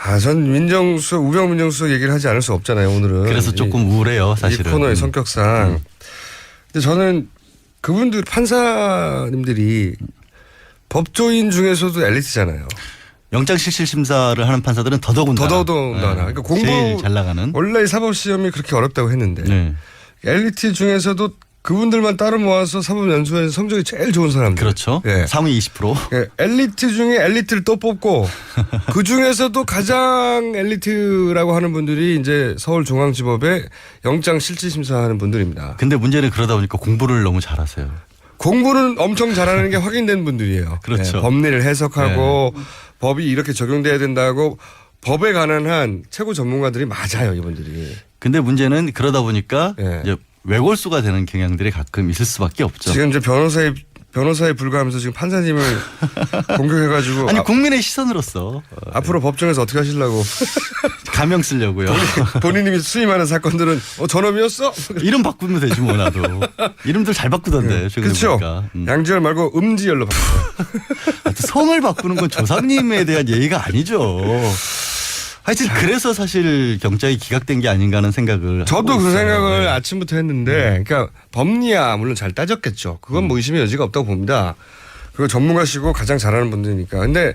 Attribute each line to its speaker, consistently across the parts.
Speaker 1: 아, 전 민정수석, 우병 민정수석 얘기를 하지 않을 수 없잖아요, 오늘은.
Speaker 2: 그래서
Speaker 1: 이-
Speaker 2: 조금 우울해요,
Speaker 1: 이
Speaker 2: 사실은.
Speaker 1: 코너의
Speaker 2: 음.
Speaker 1: 성격상. 근데 저는 그분들 판사님들이 법조인 중에서도 엘리트잖아요.
Speaker 2: 영장실질 심사를 하는 판사들은 더더군다나.
Speaker 1: 더더군다나.
Speaker 2: 네.
Speaker 1: 그러니까 공부-
Speaker 2: 제일 잘 나가는.
Speaker 1: 원래 사법시험이 그렇게 어렵다고 했는데
Speaker 2: 네.
Speaker 1: 엘리트 중에서도 그분들만 따로 모아서 사법연수원에서 성적이 제일 좋은 사람들.
Speaker 2: 그렇죠.
Speaker 1: 예.
Speaker 2: 상위 20%.
Speaker 1: 예, 엘리트 중에 엘리트를 또 뽑고 그 중에서도 가장 엘리트라고 하는 분들이 이제 서울중앙지법의 영장 실질심사하는 분들입니다.
Speaker 2: 근데 문제는 그러다 보니까 공부를 너무 잘하세요.
Speaker 1: 공부는 엄청 잘하는 게 확인된 분들이에요.
Speaker 2: 그렇죠.
Speaker 1: 예, 법리를 해석하고 법이 이렇게 적용돼야 된다고 법에 관한 한 최고 전문가들이 맞아요, 이분들이.
Speaker 2: 근데 문제는 그러다 보니까
Speaker 1: 예.
Speaker 2: 이제 외골수가 되는 경향들이 가끔 있을 수밖에 없죠.
Speaker 1: 지금 이제 변호사에 변호사에 불과하면서 지금 판사님을 공격해가지고
Speaker 2: 아니
Speaker 1: 아,
Speaker 2: 국민의 시선으로서 어,
Speaker 1: 앞으로 법정에서 어떻게 하시려고
Speaker 2: 가명 쓰려고요.
Speaker 1: 본인 이 수임하는 사건들은 어 전업이었어?
Speaker 2: 이름 바꾸면 되지 뭐 나도. 이름들 잘 바꾸던데 최근에
Speaker 1: 그렇죠.
Speaker 2: 보니까. 음.
Speaker 1: 양지열 말고 음지열로.
Speaker 2: 하여튼 성을 바꾸는 건 조상님에 대한 예의가 아니죠. 하여튼 그래서 사실 경찰이 기각된 게 아닌가 하는 생각을
Speaker 1: 저도 그. 생각을
Speaker 2: 네.
Speaker 1: 아침부터 했는데, 그러니까 법리야 물론 잘 따졌겠죠. 그건 뭐 의심의 여지가 없다고 봅니다. 그리고 전문가시고 가장 잘하는 분들이니까. 근데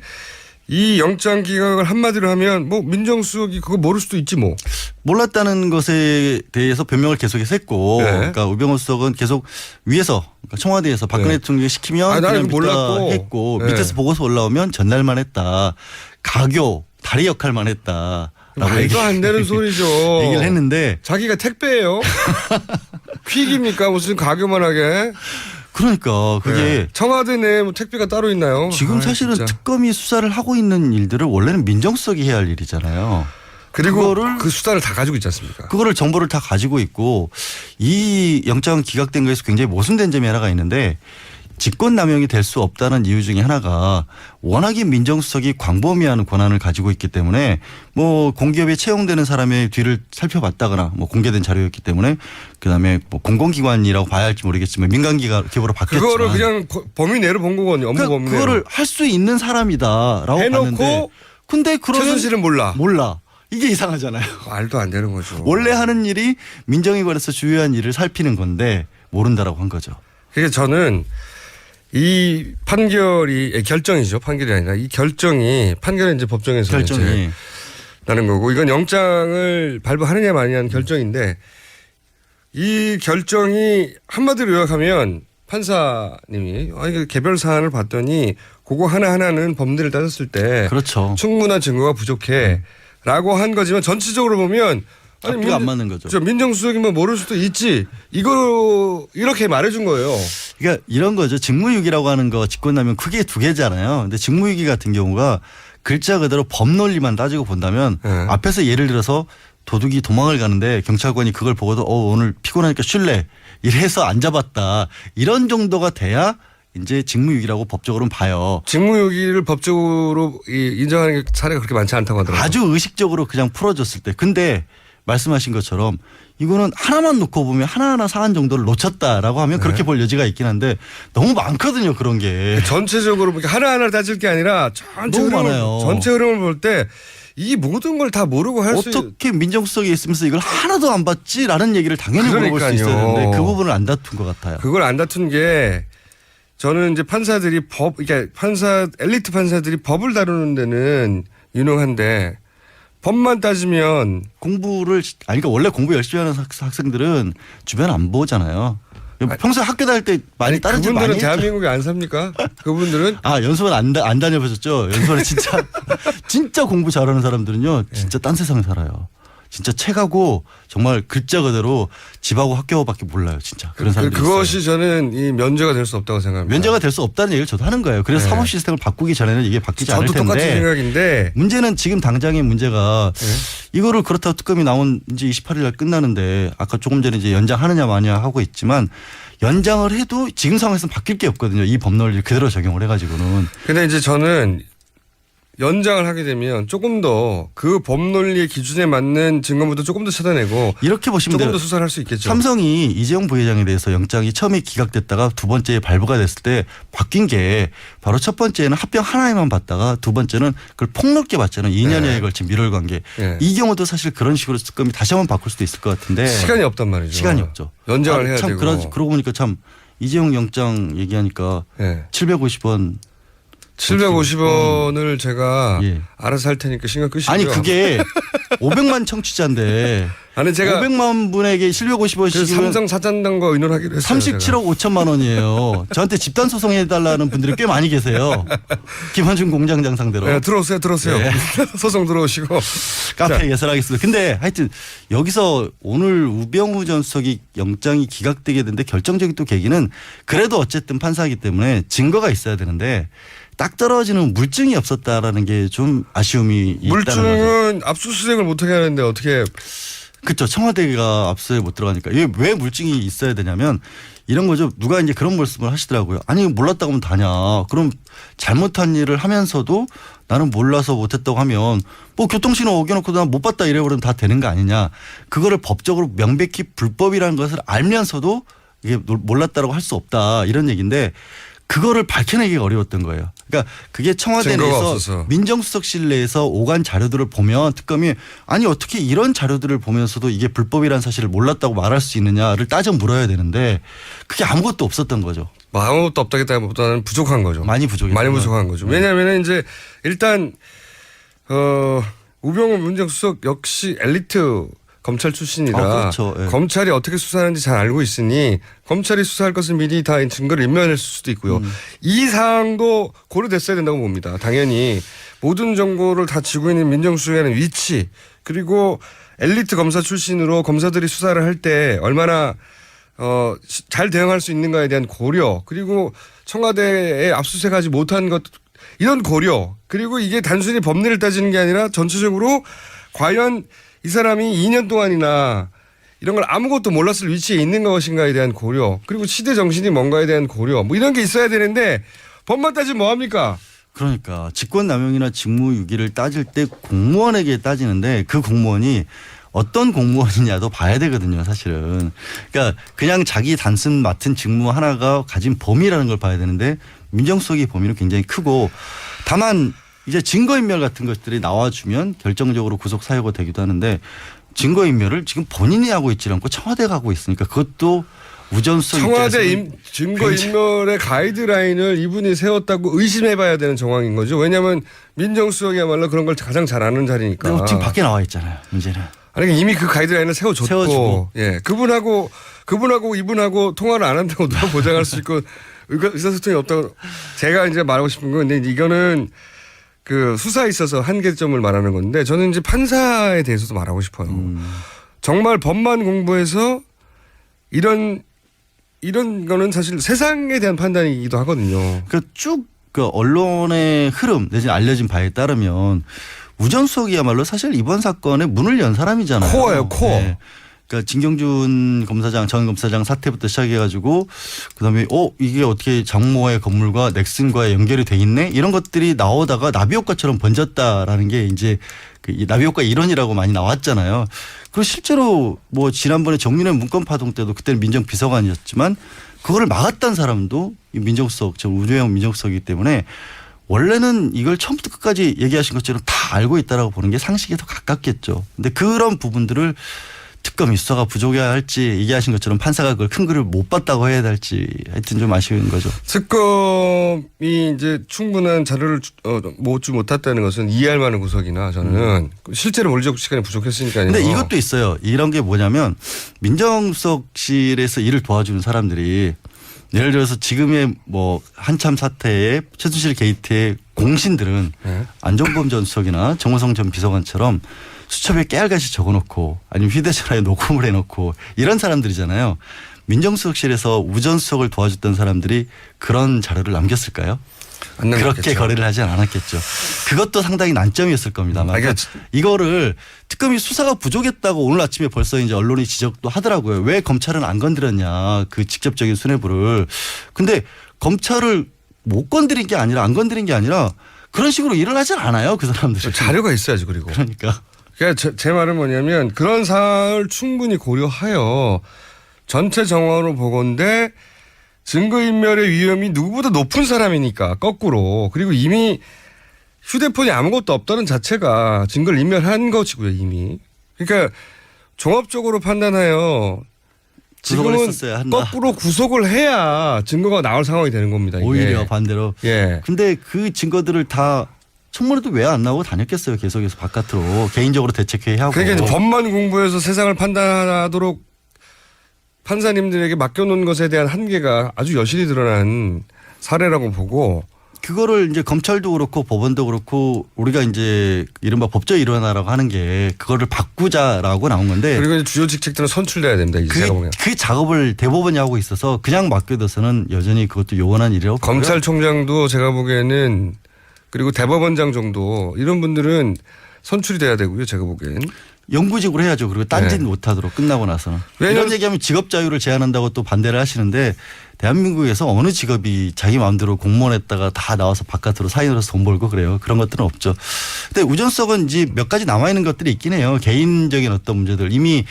Speaker 1: 이 영장 기각을 한마디로 하면 뭐 민정수석이 그거 모를 수도 있지 뭐.
Speaker 2: 몰랐다는 것에 대해서 변명을 계속해서 했고,
Speaker 1: 네.
Speaker 2: 그러니까 우병우 수석은 계속 위에서 그러니까 청와대에서 박근혜
Speaker 1: 네.
Speaker 2: 대통령이 시키면
Speaker 1: 아, 나는
Speaker 2: 그냥
Speaker 1: 몰랐고.
Speaker 2: 했고
Speaker 1: 네.
Speaker 2: 밑에서 보고서 올라오면 전날만 했다. 가교 다리 역할만 했다.
Speaker 1: 말도 안 되는 소리죠.
Speaker 2: 얘기를 했는데
Speaker 1: 자기가 택배예요. 퀵입니까 무슨 가교만 하게.
Speaker 2: 그러니까 그게
Speaker 1: 네. 청와대 내에 뭐 택배가 따로 있나요?
Speaker 2: 지금
Speaker 1: 아이,
Speaker 2: 사실은
Speaker 1: 진짜.
Speaker 2: 특검이 수사를 하고 있는 일들을 원래는 민정수석이 해야 할 일이잖아요.
Speaker 1: 그리고
Speaker 2: 그
Speaker 1: 수단을 다 가지고 있지 않습니까?
Speaker 2: 그거를 정보를 다 가지고 있고 이 영장 기각된 거에서 굉장히 모순된 점이 하나가 있는데 직권남용이 될 수 없다는 이유 중에 하나가 워낙에 민정수석이 광범위한 권한을 가지고 있기 때문에 뭐 공기업에 채용되는 사람의 뒤를 살펴봤다거나 뭐 공개된 자료였기 때문에 그다음에 뭐 공공기관이라고 봐야 할지 모르겠지만 민간기업으로 바뀌었지만
Speaker 1: 그거를 그냥 거- 범위 내로 본 거거든요. 업무
Speaker 2: 그러니까
Speaker 1: 범위 내로.
Speaker 2: 그거를 할 수 있는 사람이다라고
Speaker 1: 해놓고
Speaker 2: 봤는데 근데 그러면
Speaker 1: 최순실은 몰라.
Speaker 2: 몰라 이게 이상하잖아요.
Speaker 1: 말도 안 되는 거죠.
Speaker 2: 원래 하는 일이 민정에 관해서 주요한 일을 살피는 건데 모른다라고 한 거죠.
Speaker 1: 그게 저는 이 판결이 에, 결정이죠. 판결이 아니라 이 결정이 판결은 이제 법정에서
Speaker 2: 결정이
Speaker 1: 이제 나는 거고 이건 영장을 발부하느냐 마느냐는 결정인데 이 결정이 한마디로 요약하면 판사님이 아 개별 사안을 봤더니 그거 하나 하나는 법리를 따졌을 때
Speaker 2: 그렇죠.
Speaker 1: 충분한 증거가 부족해라고 한 거지만 전체적으로 보면
Speaker 2: 앞뒤가 안 맞는 거죠.
Speaker 1: 저 민정수석이면 모를 수도 있지. 이거 이렇게 말해준 거예요.
Speaker 2: 그러니까 이런 거죠. 직무유기라고 하는 거 직권남용 크게 두 개잖아요. 근데 직무유기 같은 경우가 글자 그대로 법 논리만 따지고 본다면
Speaker 1: 네.
Speaker 2: 앞에서 예를 들어서 도둑이 도망을 가는데 경찰관이 그걸 보고도 어 오늘 피곤하니까 쉴래 이래서 안 잡았다 이런 정도가 돼야 이제 직무유기라고 법적으로는 봐요.
Speaker 1: 직무유기를 법적으로 이- 인정하는 게 사례가 그렇게 많지 않다고 하더라고요.
Speaker 2: 아주 의식적으로 그냥 풀어줬을 때. 근데 말씀하신 것처럼 이거는 하나만 놓고 보면 하나하나 사안 정도를 놓쳤다라고 하면
Speaker 1: 네.
Speaker 2: 그렇게 볼 여지가 있긴 한데 너무 많거든요 그런 게.
Speaker 1: 전체적으로 이렇게 하나하나 따질 게 아니라 전체
Speaker 2: 너무
Speaker 1: 흐름을,
Speaker 2: 많아요.
Speaker 1: 전체 흐름을 볼 때 이 모든 걸 다 모르고 할 수
Speaker 2: 어떻게 민정수석이 있으면서 이걸 하나도 안 봤지라는 얘기를 당연히 물어볼 수. 되는데 그 부분을 안 다툰 것 같아요.
Speaker 1: 그걸 안 다툰 게 저는 이제 판사들이 법, 그러니까 판사, 엘리트 판사들이 법을 다루는 데는 유능한데 법만 따지면
Speaker 2: 공부를 아니 그러니까 원래 공부 열심히 하는 학- 학생들은 주변 안 보잖아요. 평소에 학교 다닐 때 많이
Speaker 1: 아니,
Speaker 2: 다른 짓 많이
Speaker 1: 그분들은
Speaker 2: 했죠.
Speaker 1: 대한민국에 안 삽니까? 그분들은
Speaker 2: 아 연수원 안, 다- 안 다녀보셨죠? 연수원에 진짜 진짜 공부 잘하는 사람들은요 진짜 딴 세상 살아요. 진짜 책하고 정말 글자 그대로 집하고 학교밖에 몰라요 진짜 그런
Speaker 1: 그,
Speaker 2: 사람들
Speaker 1: 그것이 저는 이 면제가 될 수 없다고 생각합니다.
Speaker 2: 면제가 될 수 없다는 얘기를 저도 하는 거예요. 그래서
Speaker 1: 네.
Speaker 2: 사법 시스템을 바꾸기 전에는 이게 바뀌지 않을
Speaker 1: 저도 똑같은
Speaker 2: 텐데
Speaker 1: 생각인데
Speaker 2: 문제는 지금 당장의 문제가
Speaker 1: 네.
Speaker 2: 이거를 그렇다고 특검이 나온 이제 28일 날 끝나는데 아까 조금 전에 이제 연장하느냐 마냐 하고 있지만 연장을 해도 지금 상황에서는 바뀔 게 없거든요. 이 법론을 그대로 적용을 해가지고는
Speaker 1: 근데 이제 저는 연장을 하게 되면 조금 더 그 법논리의 기준에 맞는 증거물도 조금 더 찾아내고
Speaker 2: 이렇게 보시면
Speaker 1: 조금. 더 수사를 할 수 있겠죠.
Speaker 2: 삼성이 이재용 부회장에 대해서 영장이 처음에 기각됐다가 두 번째에 발부가 됐을 때 바뀐 게 바로 첫 번째는 합병 하나에만 받다가 두 번째는 그걸 폭넓게 받잖아요. 2년여에
Speaker 1: 네.
Speaker 2: 걸친 밀월 관계.
Speaker 1: 네.
Speaker 2: 이 경우도 사실 그런 식으로 특검이 다시 한번 바꿀 수도 있을 것 같은데
Speaker 1: 시간이 없단 말이죠.
Speaker 2: 네. 시간이 없죠.
Speaker 1: 연장을
Speaker 2: 아,
Speaker 1: 해야
Speaker 2: 참
Speaker 1: 되고.
Speaker 2: 그러, 그러고 보니까 참 이재용 영장 얘기하니까
Speaker 1: 예.
Speaker 2: 750원
Speaker 1: 750원을 제가
Speaker 2: 예.
Speaker 1: 알아서 할 테니까 신경 끄시고요.
Speaker 2: 아니 그게 500만 청취자인데
Speaker 1: 아니 제가
Speaker 2: 500만 분에게 750원씩이면
Speaker 1: 그 삼성 사장단과 의논하기로 했어요.
Speaker 2: 37억 5천만 원이에요. 저한테 집단 소송해 달라는 분들이 꽤 많이 계세요. 김한중 공장장 상대로.
Speaker 1: 네, 들어오세요, 들어오세요.
Speaker 2: 네.
Speaker 1: 소송 들어오시고.
Speaker 2: 카페 예설하겠습니다. 근데 하여튼 여기서 오늘 우병우 전 수석이 영장이 기각되게 된데 결정적인 또 계기는 그래도 어쨌든 판사이기 때문에 증거가 있어야 되는데 딱 떨어지는 물증이 없었다라는 게 좀 아쉬움이.
Speaker 1: 물증은 압수수색을 못하게 하는데 어떻게
Speaker 2: 그렇죠. 청와대가 압수에 못 들어가니까 이게 왜 물증이 있어야 되냐면 이런 거죠. 누가 이제 그런 말씀을 하시더라고요. 아니 몰랐다고 하면 다냐. 그럼 잘못한 일을 하면서도 나는 몰라서 못했다고 하면 뭐 교통신호 어겨놓고 난 못 봤다 이래버리면 다 되는 거 아니냐. 그거를 법적으로 명백히 불법이라는 것을 알면서도 이게 몰랐다라고 할 수 없다 이런 얘기인데 그거를 밝혀내기가 어려웠던 거예요. 그러니까 그게 청와대 내에서
Speaker 1: 없어서.
Speaker 2: 민정수석실 내에서 오간 자료들을 보면 특검이 아니 어떻게 이런 자료들을 보면서도 이게 불법이라는 사실을 몰랐다고 말할 수 있느냐를 따져 물어야 되는데 그게 아무것도 없었던 거죠.
Speaker 1: 뭐 아무것도 없다기보다는 부족한 거죠.
Speaker 2: 많이 부족했어요.
Speaker 1: 많이 부족한 거죠. 왜냐하면 이제 일단 어 우병우 민정수석 역시 엘리트 검찰 출신이라
Speaker 2: 아, 그렇죠. 예.
Speaker 1: 검찰이 어떻게 수사하는지 잘 알고 있으니 검찰이 수사할 것을 미리 다 증거를 인멸했을 수도 있고요.
Speaker 2: 음.
Speaker 1: 이 사항도 고려됐어야 된다고 봅니다. 당연히 모든 정보를 다 쥐고 있는 민정수석에 하는 위치 그리고 엘리트 검사 출신으로 검사들이 수사를 할 때 얼마나 어, 시- 잘 대응할 수 있는가에 대한 고려, 그리고 청와대에 압수수색하지 못한 것, 이런 고려, 그리고 이게 단순히 법리를 따지는 게 아니라 전체적으로 과연 이 사람이 2년 동안이나 이런 걸 아무것도 몰랐을 위치에 있는 것인가에 대한 고려, 그리고 시대 정신이 뭔가에 대한 고려, 뭐 이런 게 있어야 되는데 법만 따지면 뭐합니까?
Speaker 2: 그러니까 직권남용이나 직무유기를 따질 때 공무원에게 따지는데 그 공무원이 어떤 공무원이냐도 봐야 되거든요, 사실은. 그러니까 그냥 자기 단순 맡은 직무 하나가 가진 범위라는 걸 봐야 되는데 민정수석의 범위는 굉장히 크고 다만 이제 증거인멸 같은 것들이 나와주면 결정적으로 구속 사유가 되기도 하는데 증거인멸을 지금 본인이 하고 있지 않고 청와대가 하고 있으니까 그것도 우전수석
Speaker 1: 청와대 임, 증거 인멸의 가이드라인을 이분이 세웠다고 의심해봐야 되는 정황인 거죠. 왜냐하면 민정수석이야말로 그런 걸 가장 잘 아는 자리니까.
Speaker 2: 지금 밖에 나와 있잖아요, 문제는.
Speaker 1: 아니 이미 그 가이드라인을 세워줬고,
Speaker 2: 세워주고.
Speaker 1: 예 그분하고 그분하고 이분하고 통화를 안 한다고 누가 보장할 수 있고 의사소통이 없다고 제가 이제 말하고 싶은 건 근데 이거는 그 수사에 있어서 한계점을 말하는 건데 저는 이제 판사에 대해서도 말하고 싶어요.
Speaker 2: 음.
Speaker 1: 정말 법만 공부해서 이런 이런 거는 사실 세상에 대한 판단이기도 하거든요.
Speaker 2: 그쭉 그 언론의 흐름 내지는 알려진 바에 따르면 우전수석이야말로 사실 이번 사건에 문을 연 사람이잖아요.
Speaker 1: 코어예요, 코어.
Speaker 2: 그러니까 진경준 검사장 전 검사장 사태부터 시작해가지고 그다음에 어 이게 어떻게 장모의 건물과 넥슨과 연결이 돼 있네 이런 것들이 나오다가 나비 효과처럼 번졌다라는 게 이제 그이 나비 효과 이론이라고 많이 나왔잖아요. 그리고 실제로 뭐 지난번에 정윤회 문건 파동 때도 그때는 민정 비서관이었지만 그거를 막았던 사람도 이 민정수석 저 우주영 민정수석이기 때문에 원래는 이걸 처음부터 끝까지 얘기하신 것처럼 다 알고 있다라고 보는 게 상식에 더 가깝겠죠. 근데 그런 부분들을 특검이 수사가 부족해야 할지 얘기하신 것처럼 판사가 그걸 큰 글을 못 봤다고 해야 될지 하여튼 좀 아쉬운 거죠.
Speaker 1: 특검이 이제 충분한 자료를 주- 어, 모지 못했다는 것은 이해할 만한 구석이나 저는 실제로 물리적 시간이 부족했으니까요.
Speaker 2: 음. 근데 이것도 있어요. 이런 게 뭐냐면 민정수석실에서 일을 도와주는 사람들이 예를 들어서 지금의 뭐 한참 사태의 최순실 게이트의 공신들은
Speaker 1: 네.
Speaker 2: 안종범 전 수석이나 정호성 전 비서관처럼 수첩에 깨알같이 적어놓고 아니면 휴대전화에 녹음을 해놓고 이런 사람들이잖아요. 민정수석실에서 우전 수석을 도와줬던 사람들이 그런 자료를 남겼을까요?
Speaker 1: 안
Speaker 2: 그렇게
Speaker 1: 남겼겠죠.
Speaker 2: 거래를 하지 않았겠죠. 그것도 상당히 난점이었을 겁니다만.
Speaker 1: 아,
Speaker 2: 그러니까 이거를 특검이 수사가 부족했다고 오늘 아침에 벌써 이제 언론이 지적도 하더라고요. 왜 검찰은 안 건드렸냐. 그 직접적인 수뇌부를. 근데 검찰을 못 건드린 게 아니라 안 건드린 게 아니라 그런 식으로 일을 하진 않아요. 그 사람들이.
Speaker 1: 자료가 있어야죠. 그리고
Speaker 2: 그러니까.
Speaker 1: 그러니까 제, 제 말은 뭐냐면 그런 사안을 충분히 고려하여 전체 정황으로 보건대 증거인멸의 위험이 누구보다 높은 사람이니까 거꾸로 그리고 이미 휴대폰이 아무것도 없다는 자체가 증거를 인멸한 것이고요 이미 그러니까 종합적으로 판단하여 지금은. 거꾸로 구속을 해야 증거가 나올 상황이 되는 겁니다. 이게.
Speaker 2: 오히려 반대로.
Speaker 1: 예.
Speaker 2: 근데 그 증거들을 다 청문회도 왜 안 나오고 다녔겠어요. 계속해서 바깥으로 개인적으로 대책회의 하고.
Speaker 1: 그러니까 이제 법만 공부해서 세상을 판단하도록 판사님들에게 맡겨놓은 것에 대한 한계가 아주 여실히 드러난 사례라고 보고
Speaker 2: 그거를 이제 검찰도 그렇고 법원도 그렇고 우리가 이제 이른바 법조 일원화라고 하는 게 그거를 바꾸자라고 나온 건데
Speaker 1: 그리고 이제 주요 직책들은 선출돼야 됩니다. 이
Speaker 2: 그, 그 작업을 대법원이 하고 있어서 그냥 맡겨둬서는 여전히 그것도 요원한 일이라고.
Speaker 1: 검찰총장도 제가 보기에는 그리고 대법원장 정도 이런 분들은 선출이 돼야 되고요. 제가 보기엔
Speaker 2: 영구직으로 해야죠. 그리고 딴짓
Speaker 1: 네.
Speaker 2: 못하도록 끝나고 나서는. 이런 얘기하면 직업 자유를 제한한다고 또 반대를 하시는데 대한민국에서 어느 직업이 자기 마음대로 공무원했다가 다 나와서 바깥으로 사인으로서 돈 벌고 그래요. 그런 것들은 없죠. 근데 우전석은 이제 몇 가지 남아 있는 것들이 있긴 해요. 개인적인 어떤 문제들 이미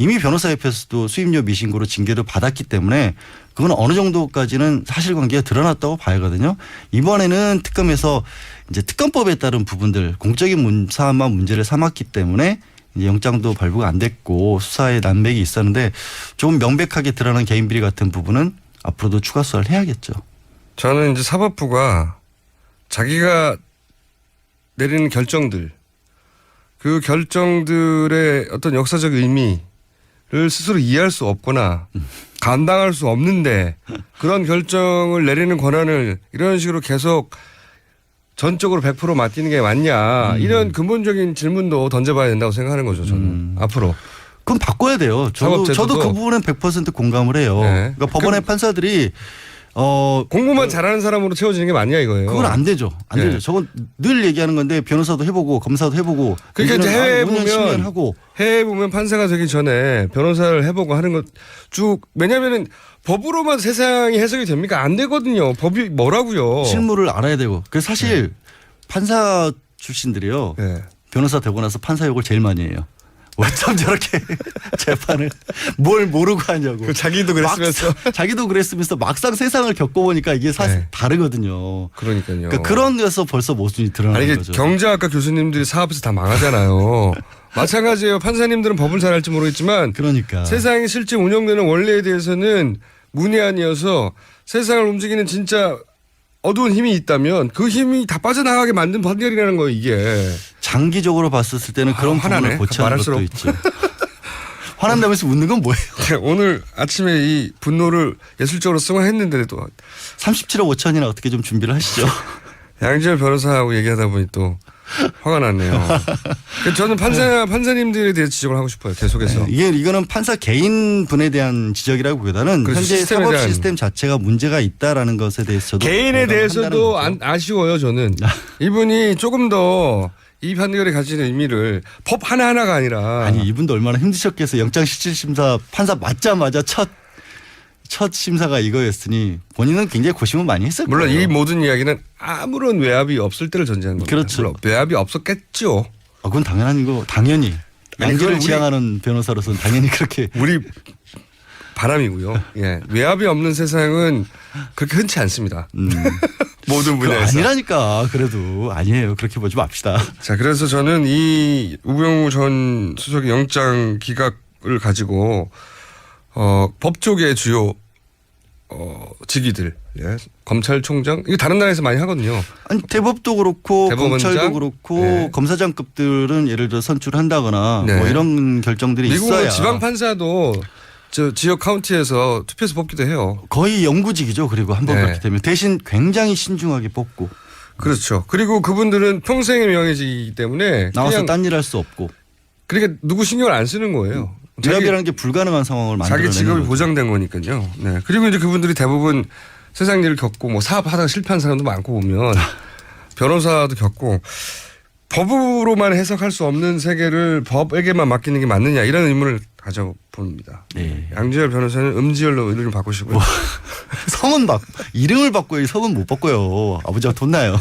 Speaker 2: 이미 변호사협회에서도 수임료 미신고로 징계를 받았기 때문에 그건 어느 정도까지는 사실관계가 드러났다고 봐야거든요. 이번에는 특검에서 이제 특검법에 따른 부분들 공적인 문, 사안만 문제를 삼았기 때문에 영장도 발부가 안 됐고 수사에 난맥이 있었는데 조금 명백하게 드러난 개인 비리 같은 부분은 앞으로도 추가 수사를 해야겠죠.
Speaker 1: 저는 이제 사법부가 자기가 내리는 결정들 그 결정들의 어떤 역사적 의미 를 스스로 이해할 수 없거나 감당할 수 없는데 그런 결정을 내리는 권한을 이런 식으로 계속 전적으로 100% 맡기는 게 맞냐 이런 근본적인 질문도 던져봐야 된다고 생각하는 거죠 저는
Speaker 2: 음.
Speaker 1: 앞으로
Speaker 2: 그럼 바꿔야 돼요. 저도, 저도 그 부분은 100% 공감을 해요.
Speaker 1: 네.
Speaker 2: 그러니까 법원의 판사들이 어
Speaker 1: 공부만 잘하는 사람으로 채워지는 게 맞냐 이거예요.
Speaker 2: 그건 안 되죠. 안
Speaker 1: 네.
Speaker 2: 되죠. 저건 늘 얘기하는 건데 변호사도 해보고 검사도 해보고
Speaker 1: 그러니까 이제
Speaker 2: 5년,
Speaker 1: 보면
Speaker 2: 10년 하고
Speaker 1: 해외 보면 판사가 되기 전에 변호사를 해보고 하는 것 쭉 왜냐면은 법으로만 세상이 해석이 됩니까? 안 되거든요. 법이 뭐라고요?
Speaker 2: 실무를 알아야 되고. 그 사실
Speaker 1: 네.
Speaker 2: 판사 출신들이요.
Speaker 1: 예.
Speaker 2: 변호사 되고 나서 판사 욕을 제일 많이 해요. 어쩜 저렇게 재판을 뭘 모르고 하냐고.
Speaker 1: 그 자기도 그랬으면서
Speaker 2: 막상- 자기도 그랬으면서 막상 세상을 겪어보니까 이게 사실
Speaker 1: 네.
Speaker 2: 다르거든요.
Speaker 1: 그러니까요.
Speaker 2: 그러니까 그런 데서 벌써 모순이 드러나는
Speaker 1: 아니
Speaker 2: 거죠.
Speaker 1: 경제학과 교수님들이 사업에서 다 망하잖아요. 마찬가지예요. 판사님들은 법을 잘 알지 모르겠지만
Speaker 2: 그러니까
Speaker 1: 세상이 실제 운영되는 원리에 대해서는 문외한이어서 세상을 움직이는 진짜 어두운 힘이 있다면 그 힘이 다 빠져나가게 만든 판결이라는 거예요, 이게.
Speaker 2: 장기적으로 봤었을 때는 그런
Speaker 1: 아, 화나네.
Speaker 2: 부분을 고치는 것도
Speaker 1: 말할수록.
Speaker 2: 있죠. 화난다면서 웃는 건 뭐예요?
Speaker 1: 오늘 아침에 이 분노를 예술적으로 승화했는데도
Speaker 2: 37억 5천이나 어떻게 좀 준비를 하시죠.
Speaker 1: 양지열 변호사하고 얘기하다 보니 또 화가 났네요. 그래서 저는 판사 판사님들에 대해 지적을 하고 싶어요. 계속해서.
Speaker 2: 이게 이거는 판사 개인 분에 대한 지적이라기보다는
Speaker 1: 그렇죠.
Speaker 2: 현재
Speaker 1: 시스템에
Speaker 2: 사법
Speaker 1: 대한.
Speaker 2: 시스템 자체가 문제가 있다라는 것에 대해서 저도
Speaker 1: 개인에
Speaker 2: 공감을
Speaker 1: 대해서도
Speaker 2: 한다는
Speaker 1: 안,
Speaker 2: 거죠.
Speaker 1: 아쉬워요. 저는 이분이 조금 더 이 판결이 가지는 의미를 법 하나 하나가 아니라
Speaker 2: 아니 이분도 얼마나 힘드셨겠어요. 영장 실질 심사 판사 맞자마자 첫 첫 심사가 이거였으니 본인은 굉장히 고심을 많이 했을
Speaker 1: 물론
Speaker 2: 거예요.
Speaker 1: 이 모든 이야기는 아무런 외압이 없을 때를 전제한 겁니다.
Speaker 2: 그렇죠.
Speaker 1: 물론 외압이 없었겠죠.
Speaker 2: 아, 그건 당연한 거 당연히 양지를 지향하는 변호사로서는 당연히 그렇게
Speaker 1: 우리 바람이고요. 예. 외압이 없는 세상은 그렇게 흔치 않습니다.
Speaker 2: 음.
Speaker 1: 모든 분야에서.
Speaker 2: 아니라니까 그래도 아니에요. 그렇게 보지 맙시다.
Speaker 1: 자, 그래서 저는 이 우병우 전 수석의 영장 기각을 가지고 어, 법조계 주요 어, 직위들, 예. 검찰총장, 이거 다른 나라에서 많이 하거든요.
Speaker 2: 아니 대법도 그렇고
Speaker 1: 대법원장?
Speaker 2: 검찰도 그렇고
Speaker 1: 네.
Speaker 2: 검사장급들은 예를 들어 선출한다거나
Speaker 1: 네.
Speaker 2: 뭐 이런 결정들이
Speaker 1: 미국은
Speaker 2: 있어야
Speaker 1: 지방 판사도 저 지역 카운티에서 투표해서 뽑기도 해요.
Speaker 2: 거의 영구직이죠. 그리고 한번
Speaker 1: 네.
Speaker 2: 그렇게 되면 대신 굉장히 신중하게 뽑고
Speaker 1: 그렇죠. 그리고 그분들은 평생의 명예직이기 때문에
Speaker 2: 나와서 딴 일 할 수 없고
Speaker 1: 그러니까 누구 신경을 안 쓰는 거예요.
Speaker 2: 외압이라는 게 불가능한 상황을 만들어내는
Speaker 1: 자기 직업이
Speaker 2: 거죠.
Speaker 1: 보장된 거니까요. 네. 그리고 이제 그분들이 대부분 세상 일을 겪고 뭐 사업하다가 실패한 사람도 많고 보면 변호사도 겪고 법으로만 해석할 수 없는 세계를 법에게만 맡기는 게 맞느냐 이런 의문을 가져봅니다.
Speaker 2: 네.
Speaker 1: 양지열 변호사는 음지열로 이름을 바꾸시고요.
Speaker 2: 성은 바 이름을 바꿔요. 성은 못 바꿔요. 아버지가 돈 나요.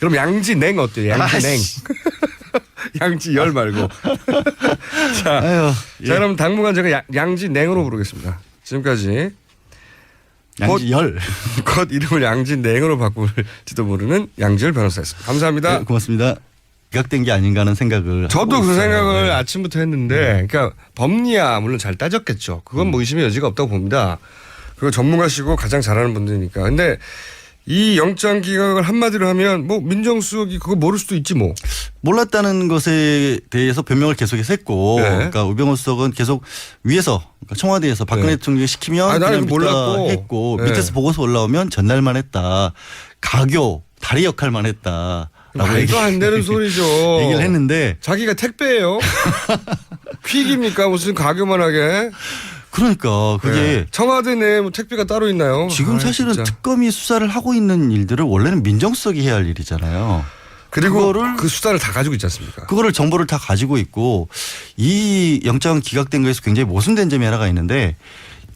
Speaker 1: 그럼 양지냉 어때요? 양지냉.
Speaker 2: 아이씨.
Speaker 1: 양지 열 말고. 자,
Speaker 2: 아유, 예.
Speaker 1: 자 그럼 당분간 제가 양, 양지 냉으로 부르겠습니다. 지금까지
Speaker 2: 양지 열.
Speaker 1: 곧 이름을 양진냉으로 바꿀지도 모르는 양지열 변호사였습니다. 감사합니다.
Speaker 2: 네, 고맙습니다. 기각된 게 아닌가 하는 생각을.
Speaker 1: 저도 그
Speaker 2: 있어요.
Speaker 1: 생각을
Speaker 2: 네.
Speaker 1: 아침부터 했는데, 그러니까 법리야 물론 잘 따졌겠죠. 그건 뭐 의심의 여지가 없다고 봅니다. 그거 전문가시고 가장 잘하는 분들이니까. 근데 이 영장 기각을 한마디로 하면 뭐 민정수석이 그거 모를 수도 있지 뭐.
Speaker 2: 몰랐다는 것에 대해서 변명을 계속해서 했고,
Speaker 1: 네.
Speaker 2: 그러니까 우병우 수석은 계속 위에서 그러니까 청와대에서 박근혜
Speaker 1: 네.
Speaker 2: 대통령이 시키면
Speaker 1: 아, 나는 몰랐고.
Speaker 2: 했고
Speaker 1: 네.
Speaker 2: 밑에서 보고서 올라오면 전날만 했다. 가교 다리 역할만 했다.
Speaker 1: 말도 안 되는 소리죠.
Speaker 2: 얘기를 했는데
Speaker 1: 자기가 택배예요. 퀵입니까 무슨 가교만 하게.
Speaker 2: 그러니까 그게
Speaker 1: 네. 청와대 내에 뭐 택배가 따로 있나요?
Speaker 2: 지금
Speaker 1: 아이,
Speaker 2: 사실은
Speaker 1: 진짜.
Speaker 2: 특검이 수사를 하고 있는 일들을 원래는 민정수석이 해야 할 일이잖아요.
Speaker 1: 그리고
Speaker 2: 그
Speaker 1: 수단을 다 가지고 있지 않습니까?
Speaker 2: 그거를 정보를 다 가지고 있고 이 영장 기각된 거에서 굉장히 모순된 점이 하나가 있는데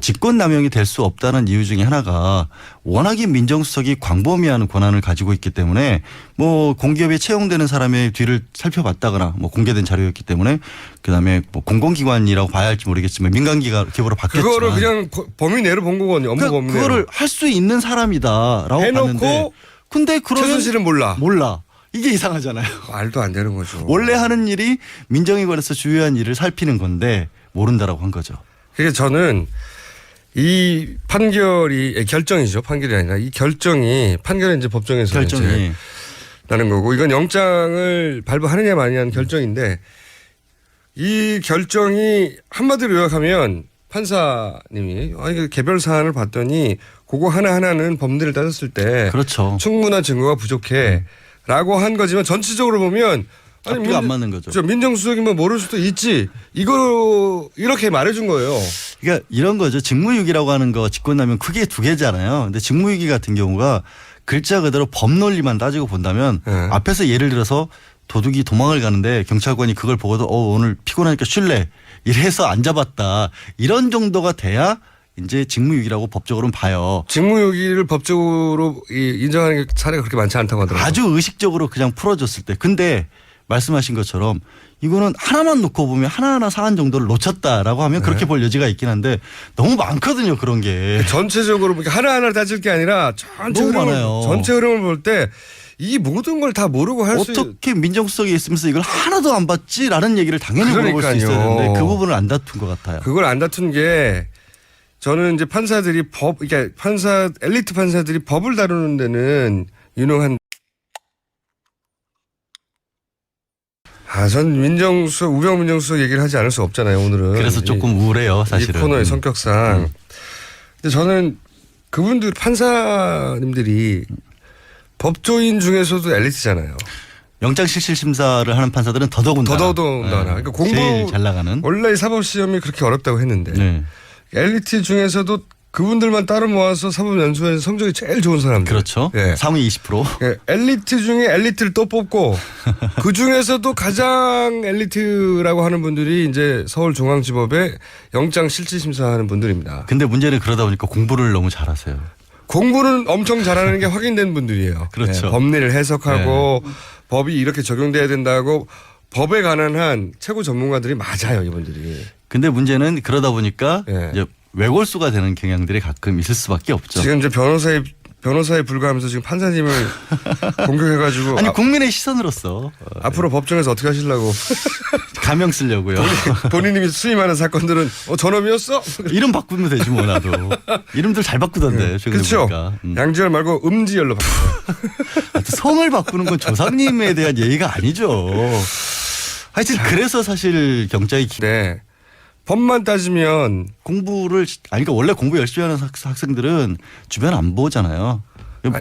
Speaker 2: 직권 남용이 될 수 없다는 이유 중에 하나가 워낙에 민정수석이 광범위한 권한을 가지고 있기 때문에 뭐 공기업에 채용되는 사람의 뒤를 살펴봤다거나 뭐 공개된 자료였기 때문에 그다음에 뭐 공공기관이라고 봐야 할지 모르겠지만 민간기관 기업으로 바뀌었지만
Speaker 1: 그거를 그냥 거- 범위 내로 본 거거든요. 업무
Speaker 2: 그러니까
Speaker 1: 범위 내로.
Speaker 2: 그거를 할 수 있는 사람이다라고
Speaker 1: 해놓고
Speaker 2: 봤는데 근데 그런
Speaker 1: 최순실은 몰라.
Speaker 2: 몰라 이게 이상하잖아요.
Speaker 1: 말도 안 되는 거죠.
Speaker 2: 원래 하는 일이 민정에 관해서 주요한 일을 살피는 건데 모른다라고 한 거죠.
Speaker 1: 그래서 저는 이 판결이 예, 결정이죠. 판결이 아니라 이 결정이 판결은 이제 법정에서
Speaker 2: 결정이
Speaker 1: 이제 나는 거고 이건 영장을 발부하느냐 마느냐는 결정인데 이 결정이 한마디로 요약하면 판사님이 아 이거 개별 사안을 봤더니 그거 하나 하나는 법리를 따졌을 때
Speaker 2: 그렇죠.
Speaker 1: 충분한 증거가 부족해라고 한 거지만 전체적으로 보면
Speaker 2: 앞뒤가 안 맞는 거죠.
Speaker 1: 저 민정수석이면 모를 수도 있지. 이거 이렇게 말해준 거예요.
Speaker 2: 그러니까 이런 거죠. 직무유기라고 하는 거 직권남용 크게 두 개잖아요. 근데 직무유기 같은 경우가 글자 그대로 법 논리만 따지고 본다면
Speaker 1: 네.
Speaker 2: 앞에서 예를 들어서 도둑이 도망을 가는데 경찰관이 그걸 보고도 어 오늘 피곤하니까 쉴래 이래서 안 잡았다 이런 정도가 돼야 이제 직무유기라고 법적으로는 봐요.
Speaker 1: 직무유기를 법적으로 이- 인정하는 게 사례가 그렇게 많지 않다고 하더라고요.
Speaker 2: 아주 의식적으로 그냥 풀어줬을 때. 근데 말씀하신 것처럼 이거는 하나만 놓고 보면 하나하나 사안 정도를 놓쳤다라고 하면
Speaker 1: 네.
Speaker 2: 그렇게 볼 여지가 있긴 한데 너무 많거든요 그런 게.
Speaker 1: 전체적으로 하나하나 따질 게 아니라 전체
Speaker 2: 너무
Speaker 1: 흐름을,
Speaker 2: 많아요.
Speaker 1: 전체 흐름을 볼 때 이 모든 걸 다 모르고 할 수
Speaker 2: 어떻게 민정수석이 있으면서 이걸 하나도 안 봤지라는 얘기를 당연히 물어볼 수. 있어야 되는데 그 부분을 안 다툰 것 같아요.
Speaker 1: 그걸 안 다툰 게 저는 이제 판사들이 법, 그러니까 판사, 엘리트 판사들이 법을 다루는 데는 유능한 아, 전 민정수석, 우병 민정수석 얘기를 하지 않을 수 없잖아요, 오늘은.
Speaker 2: 그래서
Speaker 1: 이-
Speaker 2: 조금 우울해요 사실은.
Speaker 1: 이 코너의
Speaker 2: 음.
Speaker 1: 성격상. 근데 저는 그분들 판사님들이 법조인 중에서도 엘리트잖아요.
Speaker 2: 영장 실질 심사를 하는 판사들은 더더군다나.
Speaker 1: 더더군다나. 그러니까 공부-
Speaker 2: 제일 잘 나가는.
Speaker 1: 원래 이 사법 시험이 그렇게 어렵다고 했는데
Speaker 2: 네.
Speaker 1: 엘리트 중에서도 그분들만 따로 모아서 사법연수원에서 성적이 제일 좋은 사람들.
Speaker 2: 그렇죠.
Speaker 1: 예.
Speaker 2: 상위 20%.
Speaker 1: 예, 엘리트 중에 엘리트를 또 뽑고 그 중에서도 가장 엘리트라고 하는 분들이 이제 서울중앙지법의 영장 실질심사하는 분들입니다.
Speaker 2: 근데 문제는 그러다 보니까 공부를 너무 잘하세요.
Speaker 1: 공부는 엄청 잘하는 게 확인된 분들이에요.
Speaker 2: 그렇죠.
Speaker 1: 예, 법리를 해석하고 법이 이렇게 적용돼야 된다고 법에 관한 한 최고 전문가들이 맞아요, 이분들이.
Speaker 2: 근데 문제는 그러다 보니까
Speaker 1: 예.
Speaker 2: 이제 외골수가 되는 경향들이 가끔 있을 수밖에 없죠.
Speaker 1: 지금 이제 변호사에 변호사에 불과하면서 지금 판사님을 공격해가지고
Speaker 2: 아니
Speaker 1: 아,
Speaker 2: 국민의 시선으로서 어,
Speaker 1: 앞으로 법정에서 어떻게 하시려고
Speaker 2: 가명 쓰려고요.
Speaker 1: 본인 이 수임하는 사건들은 어 저놈이었어?
Speaker 2: 이름 바꾸면 되지 뭐 나도. 이름들 잘 바꾸던데 최근에
Speaker 1: 그렇죠.
Speaker 2: 보니까. 음.
Speaker 1: 양지열 말고 음지열로.
Speaker 2: 하여튼 성을 바꾸는 건 조상님에 대한 예의가 아니죠. 하여튼 그래서 사실 경찰이 기-
Speaker 1: 네. 법만 따지면
Speaker 2: 공부를 아니 그러니까 원래 공부 열심히 하는 학- 학생들은 주변 안 보잖아요.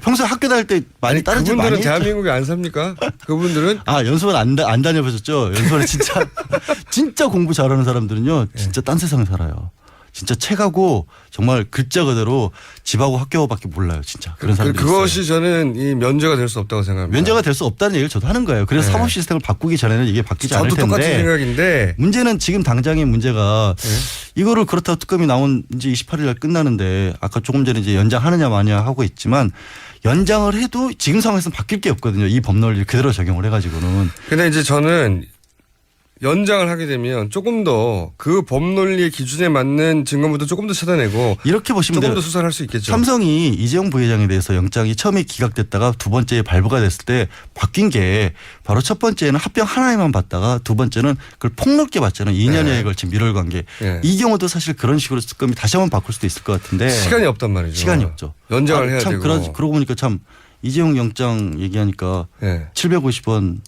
Speaker 2: 평소에 학교 다닐 때 많이
Speaker 1: 아니
Speaker 2: 다른 많이
Speaker 1: 그분들은
Speaker 2: 했죠.
Speaker 1: 대한민국에 안 삽니까? 그분들은
Speaker 2: 아 연수원 안, 다- 안 다녀보셨죠? 연수원에 진짜 진짜 공부 잘하는 사람들은요 진짜 딴 세상 살아요. 진짜 책하고 정말 글자 그대로 집하고 학교밖에 몰라요. 진짜 그런
Speaker 1: 그,
Speaker 2: 사람들이
Speaker 1: 그것이
Speaker 2: 있어요.
Speaker 1: 저는 이 면제가 될 수 없다고 생각합니다.
Speaker 2: 면제가 될 수 없다는 얘기를 저도 하는 거예요. 그래서
Speaker 1: 네.
Speaker 2: 사법 시스템을 바꾸기 전에는 이게 바뀌지 않을
Speaker 1: 저도 똑같은 생각인데
Speaker 2: 문제는 지금 당장의 문제가
Speaker 1: 네.
Speaker 2: 이거를 그렇다고 특검이 나온 이제 28일 날 끝나는데 아까 조금 전에 이제 연장하느냐 마냐 하고 있지만 연장을 해도 지금 상황에서는 바뀔 게 없거든요. 이 법논리를 그대로 적용을 해가지고는
Speaker 1: 근데 이제 저는 연장을 하게 되면 조금 더 그 법논리의 기준에 맞는 증거물도 조금 더 찾아내고
Speaker 2: 이렇게 보시면
Speaker 1: 조금. 더 수사를 할 수 있겠죠.
Speaker 2: 삼성이 이재용 부회장에 대해서 영장이 처음에 기각됐다가 두 번째에 발부가 됐을 때 바뀐 게 바로 첫 번째는 합병 하나에만 받다가 두 번째는 그걸 폭넓게 받잖아요. 2년여에
Speaker 1: 네.
Speaker 2: 걸친 밀월 관계.
Speaker 1: 네.
Speaker 2: 이 경우도 사실 그런 식으로 쓸 거면 다시 한번 바꿀 수도 있을 것 같은데
Speaker 1: 시간이 없단 말이죠.
Speaker 2: 시간이 없죠.
Speaker 1: 연장을
Speaker 2: 아,
Speaker 1: 해야
Speaker 2: 참
Speaker 1: 되고.
Speaker 2: 그러, 그러고 보니까 참 이재용 영장 얘기하니까
Speaker 1: 예.
Speaker 2: 750원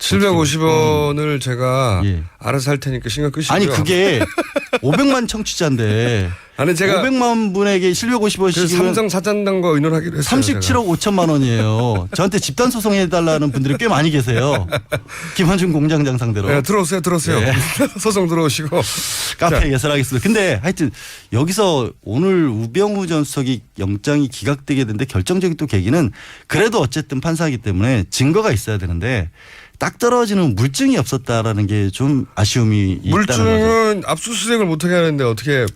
Speaker 1: 750원을 제가
Speaker 2: 예.
Speaker 1: 알아서 할 테니까 신경 끄시고요.
Speaker 2: 아니 그게 500만 청취자인데
Speaker 1: 아니 제가
Speaker 2: 500만 분에게 750원씩이면
Speaker 1: 그 삼성 사장단과 의논하기로 했어요. 제가.
Speaker 2: 37억 5천만 원이에요. 저한테 집단 소송해 달라는 분들이 꽤 많이 계세요. 김한중 공장장 상대로.
Speaker 1: 네, 들어오세요, 들어오세요.
Speaker 2: 네.
Speaker 1: 소송 들어오시고.
Speaker 2: 카페 예설하겠습니다. 근데 하여튼 여기서 오늘 우병우 전 수석이 영장이 기각되게 된데 결정적인 또 계기는 그래도 어쨌든 판사이기 때문에 증거가 있어야 되는데 딱 떨어지는 물증이 없었다라는 게 좀 아쉬움이 있다는 거죠.
Speaker 1: 물증은 압수수색을 못하게 하는데 어떻게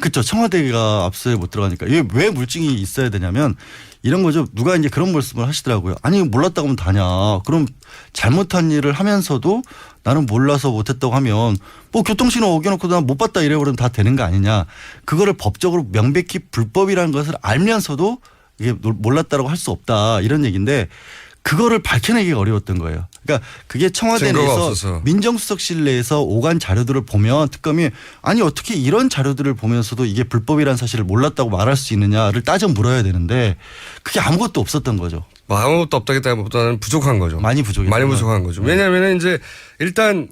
Speaker 2: 그렇죠. 청와대가 압수에 못 들어가니까 이게 왜 물증이 있어야 되냐면 이런 거죠. 누가 이제 그런 말씀을 하시더라고요. 아니 몰랐다고 하면 다냐. 그럼 잘못한 일을 하면서도 나는 몰라서 못했다고 하면 뭐 교통신호 어겨놓고 난 못 봤다 이래 버리면 다 되는 거 아니냐. 그거를 법적으로 명백히 불법이라는 것을 알면서도 이게 놀- 몰랐다라고 할 수 없다 이런 얘기인데 그거를 밝혀내기가 어려웠던 거예요. 그러니까 그게 청와대 내에서
Speaker 1: 없어서.
Speaker 2: 민정수석실 내에서 오간 자료들을 보면 특검이 아니 어떻게 이런 자료들을 보면서도 이게 불법이라는 사실을 몰랐다고 말할 수 있느냐를 따져 물어야 되는데 그게 아무것도 없었던 거죠.
Speaker 1: 뭐 아무것도 없다기보다는 부족한 거죠.
Speaker 2: 많이 부족했던
Speaker 1: 많이. 부족한 거죠. 왜냐하면 이제 일단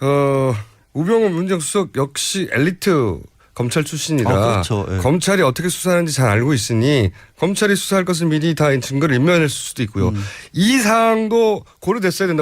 Speaker 1: 어 우병우 문정수석 역시 엘리트 검찰 출신이라
Speaker 2: 아, 그렇죠. 예.
Speaker 1: 검찰이 어떻게 수사하는지 잘 알고 있으니 검찰이 수사할 것을 미리 다 증거를 인멸했을 수도 있고요.
Speaker 2: 음.
Speaker 1: 이 사항도 고려됐어야 된다고.